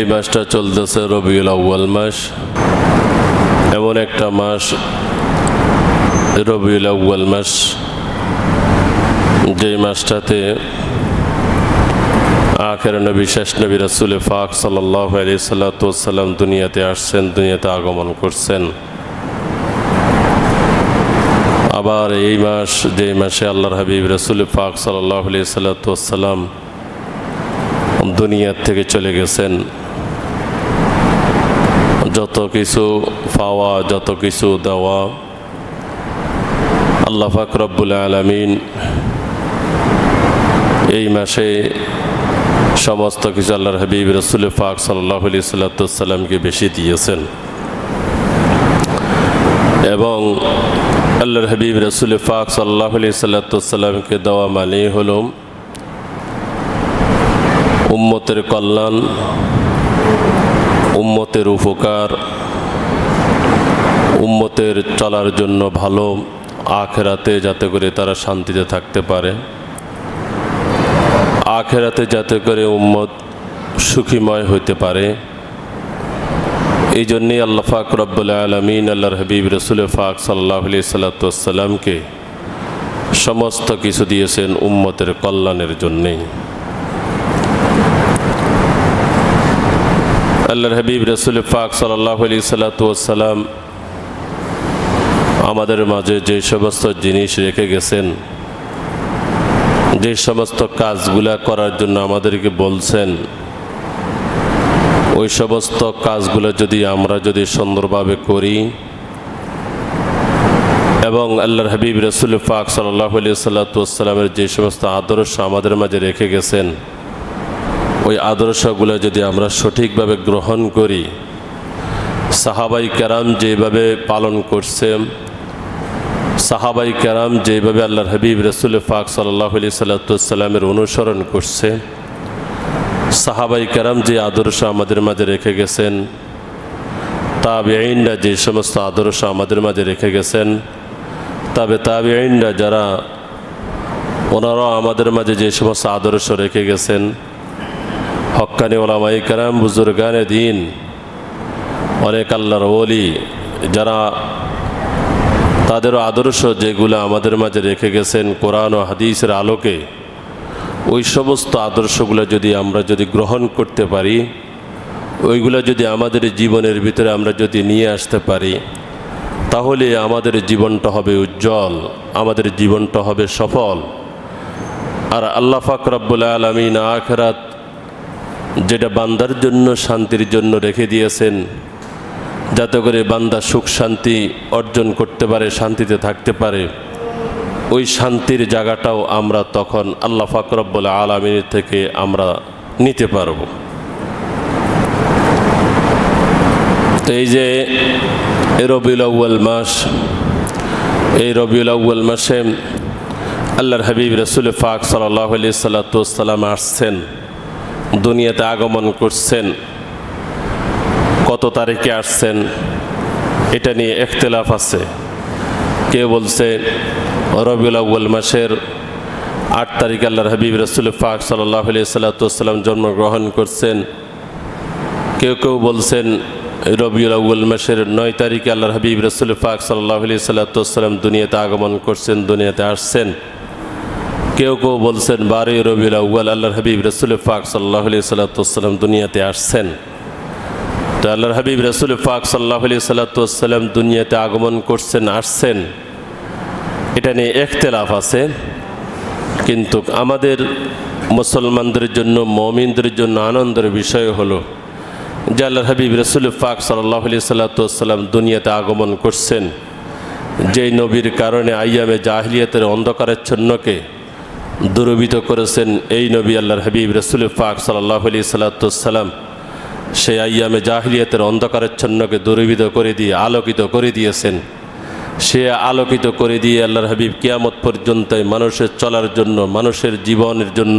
এই মাসটা চলতেছে রবিউল আউ্য়াল মাস। এমন একটা মাস, রবিউল আউ্য়াল মাস, যেই মাসটাতে আখের নবী, শেষ নবী রাসুল ফাক সাল্লাহ আলি সাল্লাতাম দুনিয়াতে আসছেন, দুনিয়াতে আগমন করছেন। আবার এই মাস যে মাসে আল্লাহর হাবিব রসুল পাক সাল্লাহ আলি সাল্লাতাম দুনিয়ার থেকে চলে গেছেন যত কিছু পাওয়া, যত কিছু দেওয়া, আল্লাহ ফাকরবুল আলমিন এই মাসে সমস্ত কিছু আল্লাহর হাবিব রসুল পাক সাল্লাহ আলি সাল্লাতামকে বেশি দিয়েছেন। এবং আল্লাহর হাবিব রসুল পাক সাল্লাহ আলি সাল্লাতামকে দেওয়া মানেই হল উম্মতের কল্যাণ উম্মতের উপকার, উম্মতের চলার জন্য ভালো আখেরাতে যাতে করে তারা শান্তিতে থাকতে পারে। আখেরাতে যাতে করে উম্মত সুখীময় হইতে পারে। এই জন্যেই আল্লাহ ফাক রব্বুল আলমিন আল্লাহ হাবিব রসুল ফাক সাল্লাহ আলি সাল্লাতামকে সমস্ত কিছু দিয়েছেন উম্মতের কল্যাণের জন্যেই। আল্লাহর হাবিব, রসুল ফাক সাল্লাহ আলি সাল্লাতাম আমাদের মাঝে যে সমস্ত জিনিস রেখে গেছেন, যে সমস্ত কাজগুলা করার জন্য আমাদেরকে বলছেন, ওই সমস্ত কাজগুলো যদি আমরা যদি সুন্দরভাবে করি, এবং আল্লাহর হাবিব, রসুল ফাক সাল্লাহ আলি সাল্লাতামের যে সমস্ত আদর্শ আমাদের মাঝে রেখে গেছেন ওই আদর্শগুলো যদি আমরা সঠিকভাবে গ্রহণ করি, সাহাবাই কেরাম যেভাবে পালন করছে, সাহাবাই কেরাম যেভাবে আল্লাহর হাবিব রসুল ফাক সাল্লাহ আলি সাল্লাতামের অনুসরণ করছে, সাহাবাই কেরাম যে আদর্শ আমাদের মাঝে রেখে গেছেন তাবে আইনরা যে সমস্ত আদর্শ আমাদের মাঝে রেখে গেছেন, তবে তাবে আইনরা যারা, ওনারাও আমাদের মাঝে যে সমস্ত আদর্শ রেখে গেছেন হক্কানি ওলামাই কারাম, বুজুর্গানে দিন। অনেক আল্লাহর ওলি যারা তাদেরও আদর্শ যেগুলো আমাদের মাঝে রেখে গেছেন কোরআন ও হাদিসের আলোকে, ওই সমস্ত আদর্শগুলো যদি আমরা যদি গ্রহণ করতে পারি, ওইগুলো যদি আমাদের জীবনের ভিতরে আমরা যদি নিয়ে আসতে পারি, তাহলে আমাদের জীবনটা হবে উজ্জ্বল, আমাদের জীবনটা হবে সফল। আর আল্লাহ ফাক রব্বুল আলমিন আখরাত যেটা বান্দার জন্য, শান্তির জন্য রেখে দিয়েছেন। যাতে করে বান্দা সুখ, শান্তি অর্জন করতে পারে, শান্তিতে থাকতে পারে। ওই শান্তির জায়গাটাও আমরা তখন আল্লাহ ফাকরব্বুল আলমিনের থেকে আমরা নিতে পারব। তো এই যে রবিউল আউ্য়াল মাস, এই রবিউল আউ্য়াল মাসে আল্লাহর হাবিব রসুল ফাক সাল্লাহ আলি সাল্লাতাম আসছেন। দুনিয়াতে আগমন করছেন, কত তারিখে আসছেন, এটা নিয়ে এখতলাফ আছে। কেউ বলছে, রবিউল আউ্য়াল মাসের আট তারিখ আল্লাহর হাবিব রসুল ফাক সাল্লাহ সাল্লাতাম জন্মগ্রহণ করছেন। কেউ কেউ বলছেন, রবিউল আউ্য়াল মাসের নয় তারিখে আল্লাহর হাবিব রসুল ফাক সাল্লাহ সাল্লাতাম দুনিয়াতে আগমন করছেন, দুনিয়াতে আসছেন। কেউ কেউ বলছেন, বারোই রবিউল আউ্য়াল আল্লাহর হাবিব রসুল ফাক সাল্লাহ আলি সাল্লাতাম দুনিয়াতে আসছেন। তো আল্লাহর হাবিব রসুল ফাক সাল্লাহ আলি সাল্লাতাম দুনিয়াতে আগমন করছেন, আসছেন। এটা নিয়ে এখতেলাফ আছে। কিন্তু আমাদের মুসলমানদের জন্য, মমিনদের জন্য আনন্দের বিষয় হলো যে আল্লাহ হাবিব রসুল ফাক সাল্লাহ আলি সাল্লাতাম দুনিয়াতে আগমন করছেন। যেই নবীর কারণে আইয়ামে জাহলিয়াতের অন্ধকারাচ্ছন্নকে দুরবিত করেছেন এই নবী আল্লাহর হাবিব রসুল ফাক সাল্লাহ আলি সাল্লাতাম সেই আইয়ামে জাহলিয়াতের অন্ধকারাচ্ছন্নকে দুরবিত করে দিয়ে, আলোকিত করে দিয়েছেন। সে আলোকিত করে দিয়ে আল্লাহর হাবিব কিয়ামত পর্যন্ত মানুষের চলার জন্য, মানুষের জীবনের জন্য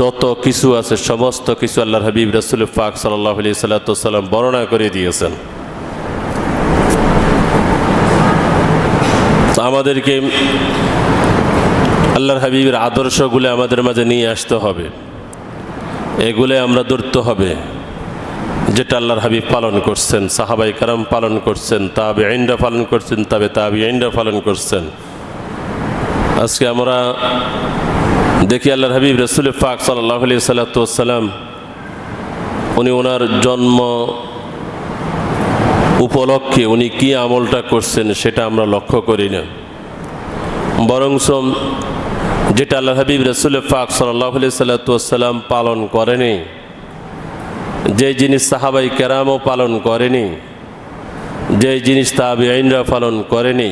যত কিছু আছে, সমস্ত কিছু আল্লাহর হাবিব রসুল ফাক সাল্লাহ আলি সাল্লাতাম বর্ণনা করে দিয়েছেন। আমাদেরকে আল্লাহর হাবিবের আদর্শগুলো আমাদের মাঝে নিয়ে আসতে হবে। এগুলো আমরা ধরতে হবে, যেটা আল্লাহর হাবিব পালন করছেন সাহাবাই কারাম পালন করছেন তাবে আইনরা পালন করছেন, তবে তাবি আইনরা পালন করছেন। আজকে আমরা দেখি আল্লাহর হাবিব রসুল পাক সাল্লাহ আলি সাল্লাতাম উনি ওনার জন্ম উপলক্ষে উনি কি আমলটা করছেন সেটা আমরা লক্ষ্য করি না। বরংস যেটা আল্লাহ হাবিব রসুল পাক সাল্লাহ সাল্লাতাম পালন করেনি যে জিনিস সাহাবাই কেরামও পালন করেনি যে জিনিস তাবি আইনরা পালন করেনি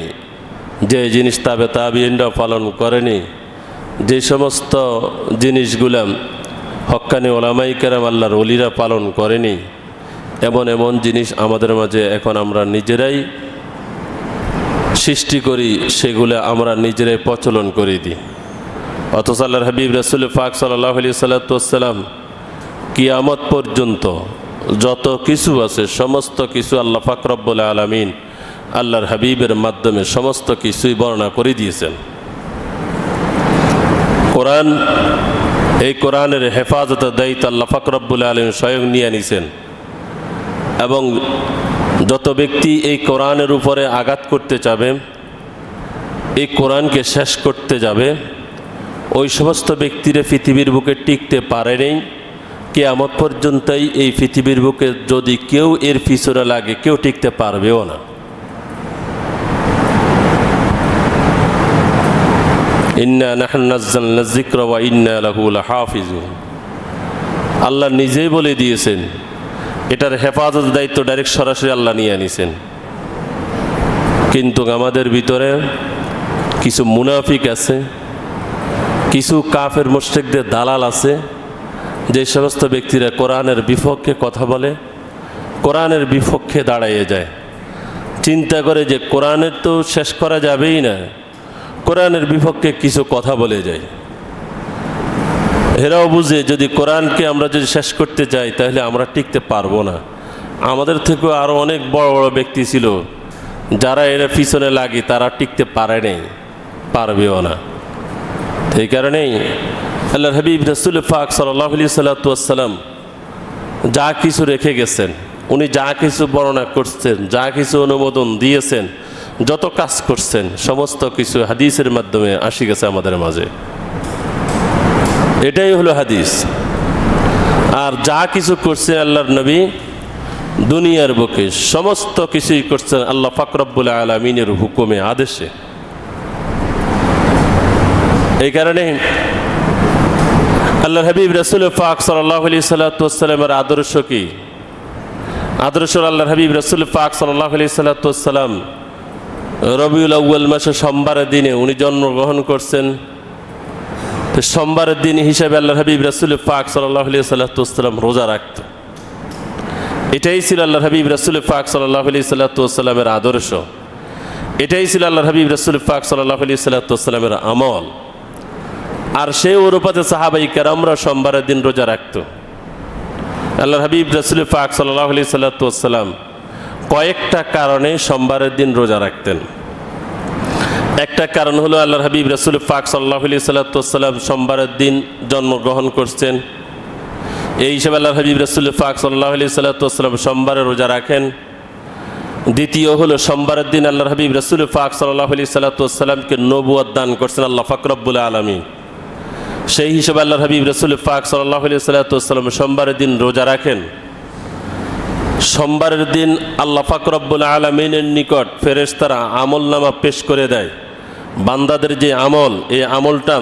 যে জিনিস তাবে তাবি আইনরা পালন করেনি, যে সমস্ত জিনিসগুলো হক্কানি ওলামাই কেরাম আল্লাহর অলিরা পালন করেনি, এমন এমন জিনিস আমাদের মাঝে এখন আমরা নিজেরাই সৃষ্টি করি, সেগুলো আমরা নিজেরাই প্রচলন করে দিই। অথচ আল্লাহর হাবিব রসুল ফাক সাল্লাহ আলি সাল্লাতাম কিয়ামত পর্যন্ত যত কিছু আছে, সমস্ত কিছু আল্লাহ ফাকরব্বুল আলমিন আল্লাহর হাবিবের মাধ্যমে সমস্ত কিছুই বর্ণনা করে দিয়েছেন। কোরআন, এই কোরআনের হেফাজতের দায়িত্ব আল্লাহ ফাকরব্বুল আলম স্বয়ং নিয়ে নিছেন এবং যত ব্যক্তি এই কোরআনের উপরে আঘাত করতে যাবে, এই কোরআনকে শেষ করতে যাবে ওই সমস্ত ব্যক্তিরা পৃথিবীর বুকে টিকতে পারেনি কেয়ামত পর্যন্তই এই পৃথিবীর বুকে যদি কেউ এর পিছনে লাগে, কেউ টিকতে পারবেও না। আল্লাহ নিজেই বলে দিয়েছেন, এটার হেফাজত দায়িত্ব ডাইরেক্ট সরাসরি আল্লাহ নিয়ে আনিছেন। কিন্তু আমাদের ভিতরে কিছু মুনাফিক আছে কিছু কাফের মুশরিকদের দালাল আছে, যে সমস্ত ব্যক্তিরা কোরআনের বিপক্ষে কথা বলে, কোরআনের বিপক্ষে দাঁড়াইয়ে যায়। চিন্তা করে যে কোরআনের তো শেষ করা যাবেই না, কোরআনের বিপক্ষে কিছু কথা বলে যায়। এরাও বুঝে, যদি কোরআনকে আমরা যদি শেষ করতে যাই তাহলে আমরা টিকতে পারব না। আমাদের থেকেও আরও অনেক বড় বড় ব্যক্তি ছিল, যারা এরা পিছনে লাগে, তারা টিকতে পারে নেই, পারবেও না। এই কারণেই আল্লাহ হাবিব রসুল ফাক সাল্লাহ আলি সাল্লাতাম যা কিছু রেখে গেছেন, উনি যা কিছু বর্ণনা করছেন, যা কিছু অনুমোদন দিয়েছেন, যত কাজ করছেন, সমস্ত কিছু হাদিসের মাধ্যমে আসি গেছে আমাদের মাঝে। এটাই হলো হাদিস। আর যা কিছু করছেন আল্লাহর নবী, দুনিয়ার বুকে সমস্ত কিছুই করছেন আল্লাহ ফাকরবুল আলমিনের হুকুমে, আদেশে। এই কারণে আল্লাহ হাবিব রসুল ফাক সাল্লাহ আলি সাল্লাতামের আদর্শ কি? আদর্শ আল্লাহ হাবিব রসুল ফাক সাল্লাহ আলি সাল্লাতাম রবিউল আউ্য়াল মাসে সোমবারের দিনে উনি জন্মগ্রহণ করছেন। তো সোমবারের দিন হিসাবে আল্লাহ হাবিব রসুল ফাক সাল্লাহ আলি সাল্লাতাম রোজা রাখত। এটাই ছিল আল্লাহ হাবিব রসুল ফাক সাল্লাহ সাল্লাতামের আদর্শ। এটাই ছিল আল্লাহ হাবিব রসুল ফাক সাল্লাহ সাল্লাতামের আমল। আর সেই অনুপাতে সাহাবাই কেরামরা সোমবারের দিন রোজা রাখত। আল্লাহ হাবিব রসুল ফাক সাল্লাহ আলি সাল্লাতাম কয়েকটা কারণে সোমবারের দিন রোজা রাখতেন। একটা কারণ হলো আল্লাহ হাবিব রসুল ফাক সাল্লাহ আলি সাল্লাতাম সোমবারের দিন জন্মগ্রহণ করছেন। এই হিসাবে আল্লাহ হাবিব রসুল ফাক সাল্লাহ আলি সাল্লাতাম সোমবারে রোজা রাখেন। দ্বিতীয় হলো সোমবারের দিন আল্লাহ হাবিব রসুল ফাক সাল্লাহ আলি সাল্লাতামকে নবুয়াদ দান করছেন আল্লাহ ফাকরবুল আলমী সেই হিসেবে আল্লাহ হাবিব রসুল ফাক সাল্লাহ আলি সাল্লাতাম সোমবারের দিন রোজা রাখেন। সোমবারের দিন আল্লাহ ফাকরব্বুল আলমিনের নিকট ফেরেশতারা আমল নামা পেশ করে দেয়। বান্দাদের যে আমল, এই আমলটা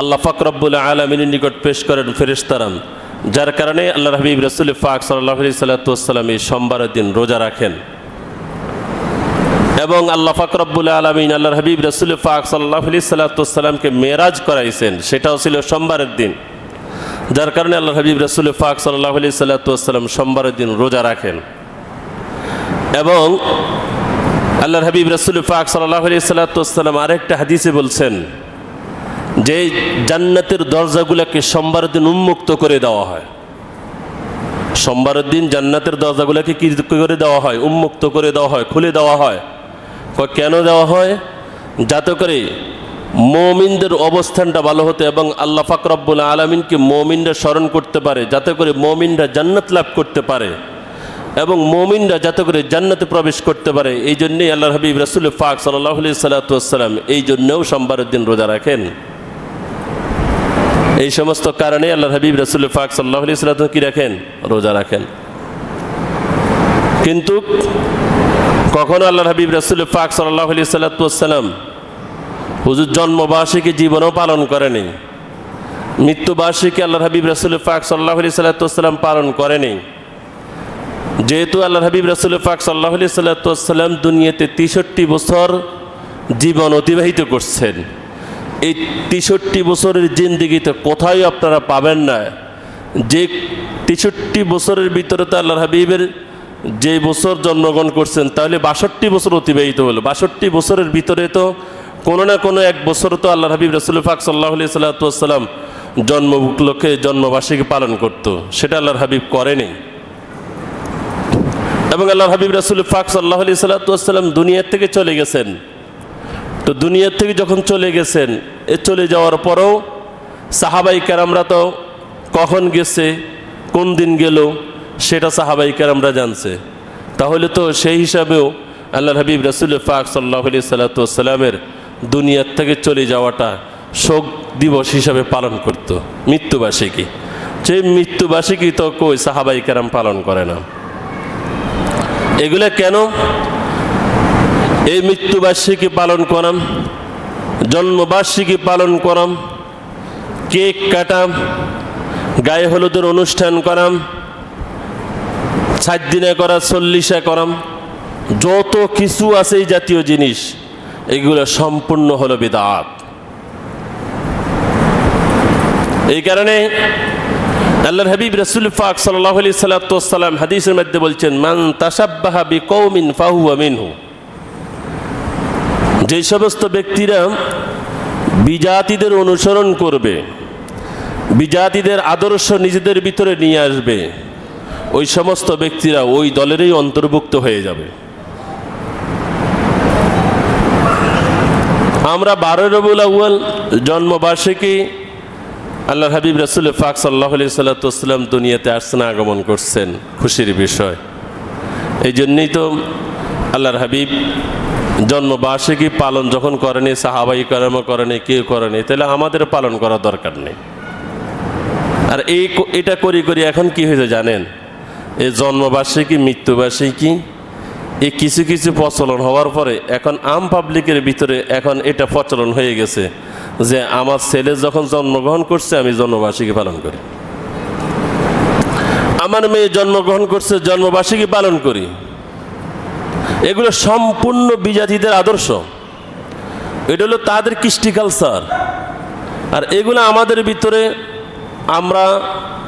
আল্লাহ ফাকরব্বুল আলমিনের নিকট পেশ করেন ফেরেশতারা। যার কারণে আল্লাহ হাবিব রসুল ফাক সাল্লাহ আলি সাল্লাতাম এই সোমবারের দিন রোজা রাখেন। এবং আল্লাহ ফাকরব্বুল আলমিন আল্লাহ হাবিব রসুল ফাক সাল্লাহ আলি সাল্লাতামকে মেরাজ করাইছেন। সেটাও ছিল সোমবারের দিন। যার কারণে আল্লাহ হাবিব রসুল ফাক সাল্লাহ আলি সাল্লাতাম সোমবারের দিন রোজা রাখেন। এবং আল্লাহ হাবিব রসুল ফাক সাল্লাহ আলি সাল্লাতাম আরেকটা হাদিসে বলছেন যে, জান্নাতের দরজাগুলোকে সোমবারের দিন উন্মুক্ত করে দেওয়া হয়। সোমবারের দিন জান্নাতের দরজাগুলোকে কি করে দেওয়া হয়? উন্মুক্ত করে দেওয়া হয়, খুলে দেওয়া হয়। কেন দেওয়া হয়? যাতে করে মমিনদের অবস্থানটা ভালো হতে এবং আল্লাহ ফাকরাবুল আলমিনকে মমিনরা স্মরণ করতে পারে, যাতে করে মমিনরা জান্নাত লাভ করতে পারে এবং মমিনরা যাতে করে জান্নাতে প্রবেশ করতে পারে। এই জন্যেই আল্লাহ হাবিব রসুল ফাক সাল্লাহ সাল্লাতাম এই জন্যেও সোমবারের দিন রোজা রাখেন। এই সমস্ত কারণে আল্লাহ হাবিব রসুল ফাক সাল্লাহ সাল্লাম কী রাখেন? রোজা রাখেন। কিন্তু কখনো আল্লাহ হাবিব রসুল ফাক সাল্লাহ আলি সাল্লাতাম হুজুর জন্মবার্ষিকী জীবনও পালন করেনি। মৃত্যুবার্ষিকী আল্লাহ হাবিব রসুল ফাক সাল্লাহ আলি সাল্লাতাম পালন করেনি। যেহেতু আল্লাহ হাবিব রসুল ফাক সাল্লাহ আলি সাল্লাতাম দুনিয়াতে তেষট্টি বছর জীবন অতিবাহিত করছেন, এই তেষট্টি বছরের জিন্দিগিতে কোথায় আপনারা পাবেন না? যে তেষট্টি বছরের ভিতরে তো আল্লাহ হাবিবের যে বছর জন্মগ্রহণ করছেন, তাহলে বাষট্টি বছর অতিবাহিত হলো। বাষট্টি বছরের ভিতরে তো কোনো না কোনো এক বছর তো আল্লাহ হাবিব রসুল ফাক সাল্লাহ সাল্লাতাম জন্ম উপলক্ষে জন্মবার্ষিকী পালন করতো। সেটা আল্লাহর হাবিব করেনি। এবং আল্লাহ হাবিব রাসুল ফাক সাল্লাহ আলি সাল্লাতাম দুনিয়ার থেকে চলে গেছেন। তো দুনিয়ার থেকে যখন চলে গেছেন, এ চলে যাওয়ার পরেও সাহাবাই কারামরা তো কখন গেছে, কোন দিন গেল সেটা সাহাবাই কারামরা জানছে। তাহলে তো সেই হিসাবেও আল্লাহ হাবিব রাসুল ফাক সাল্লাহ আলি সাল্লাতামের দুনিয়ার থেকে চলে যাওয়াটা শোক দিবস হিসাবে পালন করত। মৃত্যুবার্ষিকী। সেই মৃত্যুবার্ষিকী তো কই সাহাবাই কারাম পালন করে না। এগুলো কেন? এই মৃত্যুবার্ষিকী পালন করাম, জন্মবার্ষিকী পালন করাম, কেক কাটাম, গায়ে হলুদের অনুষ্ঠান করাম সাত দিনে করা চল্লিশে করাম যত কিছু আছে এই জাতীয় জিনিস, এগুলো সম্পূর্ণ হলো বিদাত। এই কারণে আল্লাহর হাবিব রসুল ফাক সাল্লাহ আলি হাদিসের মধ্যে বলছেন, মান তাসাব্বাহা বি কৌমিন ফাহু মিনহু। যে সমস্ত ব্যক্তিরা বিজাতিদের অনুসরণ করবে, বিজাতিদের আদর্শ নিজেদের ভিতরে নিয়ে আসবে ওই সমস্ত ব্যক্তিরা ওই দলেরই অন্তর্ভুক্ত হয়ে যাবে। আমরা বারোই রবুল আউ্য়াল জন্মবার্ষিকী আল্লাহ হাবিব রাসুল ফাক সাল্লাহ সাল্লাতাম দুনিয়াতে আসছেন আগমন করছেন, খুশির বিষয়। এই জন্যই তো আল্লাহর হাবিব জন্মবার্ষিকী পালন যখন করেনি, সাহাবাই করেন করেনি, কেউ করেনি, তাহলে আমাদের পালন করা দরকার নেই। আর এই এটা করি করি এখন কি হয়েছে জানেন? এই জন্মবার্ষিকী, মৃত্যুবার্ষিকী এই কিছু কিছু প্রচলন হওয়ার পরে এখন আম পাবলিকের ভিতরে এখন এটা প্রচলন হয়ে গেছে যে আমার ছেলে যখন জন্মগ্রহণ করছে, আমি জন্মবার্ষিকী পালন করি। আমার মেয়ে জন্মগ্রহণ করছে, জন্মবার্ষিকী পালন করি। এগুলো সম্পূর্ণ বিজাতিদের আদর্শ। এটা হলো তাদের কৃষ্টি কালচার আর এগুলো আমাদের ভিতরে আমরা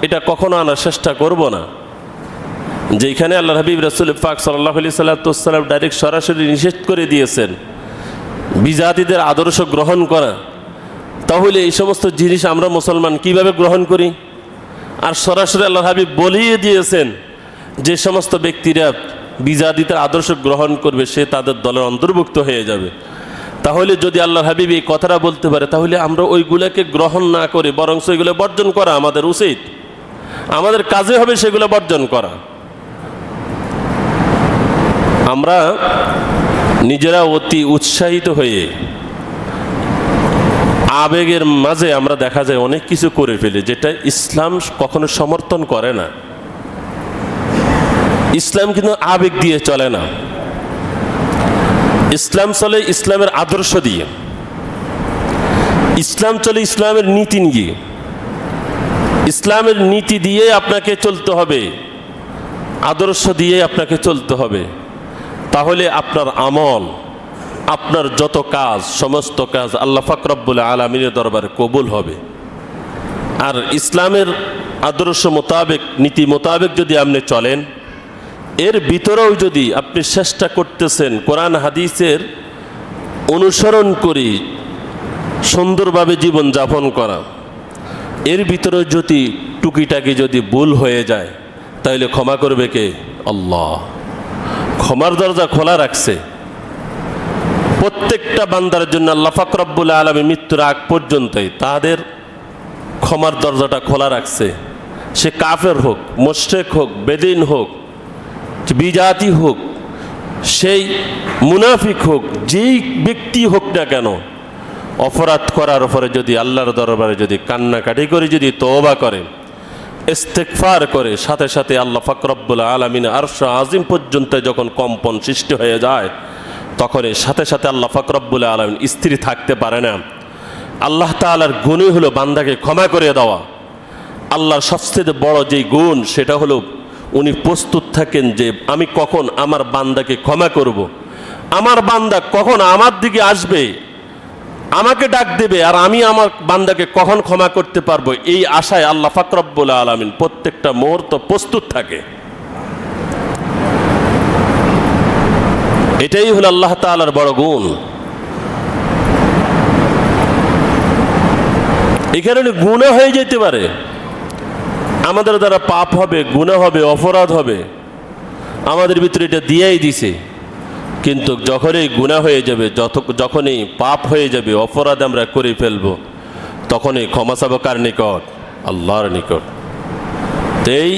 এটা কখনো আনার চেষ্টা করব না। যেখানে আল্লাহ হাবিব রাসুল ফাক সাল্লাহ আলি সাল্লাতাম ডাইরেক্ট সরাসরি নিষেধ করে দিয়েছেন বিজাতিদের আদর্শ গ্রহণ করা, তাহলে এই সমস্ত জিনিস আমরা মুসলমান কীভাবে গ্রহণ করি? আর সরাসরি আল্লাহ হাবিব বলিয়ে দিয়েছেন যে সমস্ত ব্যক্তিরা বিজাদিতের আদর্শ গ্রহণ করবে, সে তাদের দলের অন্তর্ভুক্ত হয়ে যাবে। তাহলে যদি আল্লাহ হাবিব এই কথাটা বলতে পারে, তাহলে আমরা ওইগুলোকে গ্রহণ না করে বরং সেগুলো বর্জন করা আমাদের উচিত। আমাদের কাজে হবে সেগুলো বর্জন করা। আমরা নিজেরা অতি উৎসাহিত হয়ে আবেগের মাঝে আমরা দেখা যায় অনেক কিছু করে ফেলি, যেটা ইসলাম কখনো সমর্থন করে না। ইসলাম কিন্তু আবেগ দিয়ে চলে না। ইসলাম চলে ইসলামের আদর্শ দিয়ে। ইসলাম চলে ইসলামের নীতি নিয়ে। ইসলামের নীতি দিয়ে আপনাকে চলতে হবে। আদর্শ দিয়ে আপনাকে চলতে হবে। তাহলে আপনার আমল, আপনার যত কাজ, সমস্ত কাজ আল্লাহ ফাকরাবুল আলমিনের দরবারে কবুল হবে। আর ইসলামের আদর্শ মোতাবেক, নীতি মোতাবেক যদি আপনি চলেন, এর ভিতরেও যদি আপনি চেষ্টা করতেছেন কোরআন হাদিসের অনুসরণ করি সুন্দরভাবে জীবন যাপন করা, এর ভিতরে যদি টুকিটাকি যদি ভুল হয়ে যায়, তাহলে ক্ষমা করবে কে? আল্লাহ। ক্ষমার দরজা খোলা রাখছে। প্রত্যেকটা বান্দার জন্য আল্লাহ ফাকরাবুল আলমী মৃত্যুর আগ পর্যন্তই তাদের ক্ষমার দরজাটা খোলা রাখছে। সে কাফের হোক মোশেক হোক, বেদিন হোক, বিজাতি হোক, সেই মুনাফিক হোক, যেই ব্যক্তি হোক না কেন, অপরাধ করার পরে যদি আল্লাহর দরবারে যদি কান্নাকাটি করে যদি তওবা করে ইস্তেকফার করে, সাথে সাথে আল্লাহ ফাকরব্বুল আলমিন আরশ আজিম পর্যন্ত যখন কম্পন সৃষ্টি হয়ে যায়, তখন সাথে সাথে আল্লাহ ফাকরব্বুল আলমিন স্ত্রী থাকতে পারে না। আল্লাহ তালার গুণই হলো বান্দাকে ক্ষমা করে দেওয়া। আল্লাহর সবচেয়ে বড় যেই গুণ, সেটা হলো উনি প্রস্তুত থাকেন যে আমি কখন আমার বান্দাকে ক্ষমা করব। আমার বান্দা কখন আমার দিকে আসবে? আমাকে ডাক দেবে আর আমি আমার বান্দাকে কখন ক্ষমা করতে পারব? এই আশায় আল্লাহ ফাকরব্বুল আলমিন প্রত্যেকটা মুহূর্ত প্রস্তুত থাকে। এটাই হলো আল্লাহ তালার বড় গুণ। এই কারণে গুণা হয়ে যেতে পারে। আমাদের দ্বারা পাপ হবে, গুণা হবে, অপরাধ হবে। আমাদের ভিতরে এটা দিয়েই দিছে। কিন্তু যখনই গুণা হয়ে যাবে, যত যখনই পাপ হয়ে যাবে, অপরাধ আমরা করে ফেলব, তখনই ক্ষমা চাবো কার নিকট? আল্লাহর নিকট। এই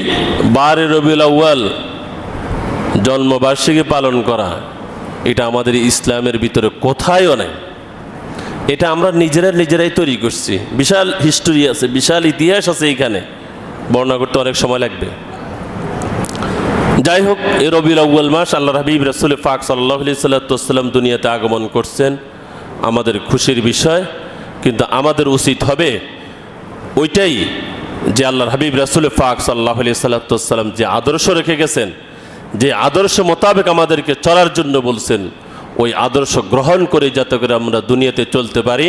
বারে রবিউল আউ্য়াল জন্মবার্ষিকী পালন করা, এটা আমাদের ইসলামের ভিতরে কোথায়ও নেই। এটা আমরা নিজেরা নিজেরাই তৈরি করছি। বিশাল হিস্টোরি আছে, বিশাল ইতিহাস আছে এইখানে বর্ণনা করতে অনেক সময় লাগবে। যাই হোক এ রবিউল আউ্য়াল মাস আল্লাহ হাবিব রসুল ফাক সাল্লাহ দুনিয়াতে আগমন করছেন। আমাদের খুশির বিষয়, কিন্তু আমাদের উচিত হবে ওইটাই যে আল্লাহর হাবিব রসুল ফাক সাল্লাহ আলি সাল্লাতাম যে আদর্শ রেখে গেছেন, যে আদর্শ মোতাবেক আমাদেরকে চলার জন্য বলছেন, ওই আদর্শ গ্রহণ করে যাতে করে আমরা দুনিয়াতে চলতে পারি।